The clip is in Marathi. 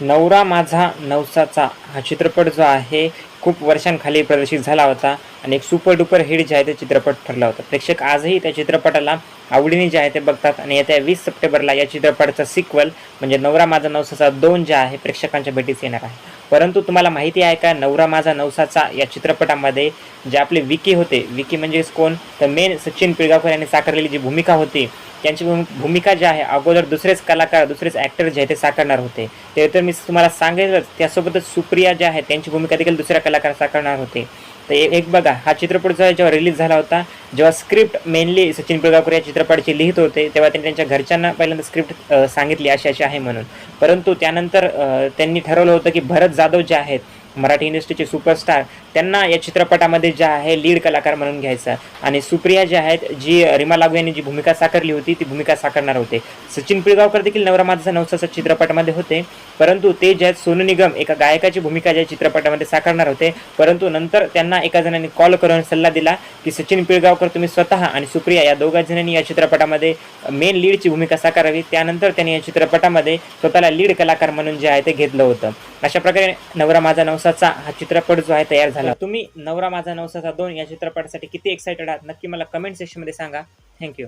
नवरा माझा नवसाचा. हा चित्रपट जो आहे खूप वर्षांखाली प्रदर्शित झाला होता आणि एक सुपर डुपर हिट जे आहे ते चित्रपट ठरला होता. प्रेक्षक आजही त्या चित्रपटाला आवडीने जे आहे ते बघतात आणि येत्या वीस सप्टेंबरला या चित्रपटाचा सिक्वल म्हणजे नवरा माझा नवसाचा दोन जे आहे प्रेक्षकांच्या भेटीस येणार आहे. परंतु तुम्हाला माहिती आहे का नवरा माझा नवसाचा या चित्रपटामध्ये जे आपले विकी होते विकी म्हणजेच कोण? तर मेन सचिन पिळगावकर यांनी साकारलेली जी भूमिका होती त्यांची भूम- भूमिका जी आहे अगोदर दुसरेच कलाकार दुसरेच ॲक्टर जे आहे ते साकारणार होते. ते तर मी तुम्हाला सांगेलच त्यासोबतच सुप्रिया ज्या आहे त्यांची भूमिका देखील दुसऱ्या कलाकार साकारणार होते. तर एक बघा हा चित्रपट जो आहे जेव्हा रिलीज झाला होता जेव्हा स्क्रिप्ट मेनली सचिन पिळगावकर या चित्रपटाची लिहित होते तेव्हा त्यांनी त्यांच्या घरच्यांना पहिल्यांदा स्क्रिप्ट सांगितली अशी अशी आहे म्हणून. परंतु त्यानंतर त्यांनी ठरवलं होतं की भरत जाधव जे आहेत मराठी इंडस्ट्रीचे सुपरस्टार त्यांना या चित्रपटामध्ये जे आहे लीड कलाकार म्हणून घ्यायचं. आणि सुप्रिया ज्या आहेत जी रीमा लागू यांनी जी भूमिका साकारली होती ती भूमिका साकारणार होते. सचिन पिळगावकर देखील नवरा माझा नवसाचा चित्रपटामध्ये होते. परंतु ते जे आहेत सोनू निगम एका गायकाची भूमिका ज्या चित्रपटामध्ये साकारणार होते. परंतु नंतर त्यांना एका जणांनी कॉल करून सल्ला दिला की सचिन पिळगावकर तुम्ही स्वतः आणि सुप्रिया या दोघा जणांनी या चित्रपटामध्ये मेन लीडची भूमिका साकारावी. त्यानंतर त्यांनी या चित्रपटामध्ये स्वतःला लीड कलाकार म्हणून जे आहे ते घेतलं होतं. अशा प्रकारे नवरा माझा नवसाचा हा चित्रपट जो आहे तयार झाला. तुम्ही नवरा माझा नवसाचा दोन या चित्रपटासाठी किती एक्साइटेड आहात नक्की मला कमेंट सेक्शनमध्ये सांगा. थँक्यू